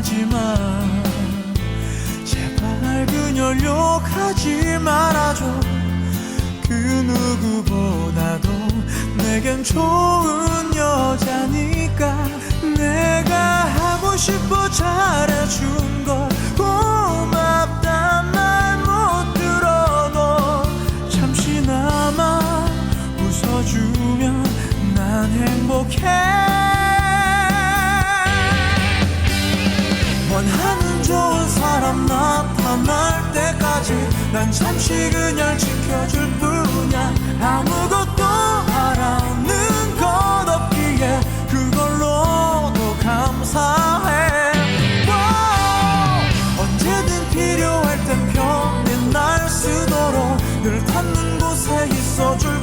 하지만 제발 그녀 욕하지 말아줘. 그 누구보다도 내겐 좋은 여자니까 내가 하고 싶어 잘해준 걸 고맙단 말 못 들어도 잠시나마 웃어주면 난 행복해 원하는 좋은 사람 나타날 때까지 난 잠시 그냥 지켜줄 뿐이야. 아무것도 바라는 것 없기에 그걸로도 감사해. 언제든 필요할 땐 편히 날 쓰도록 늘 닿는 곳에 있어줄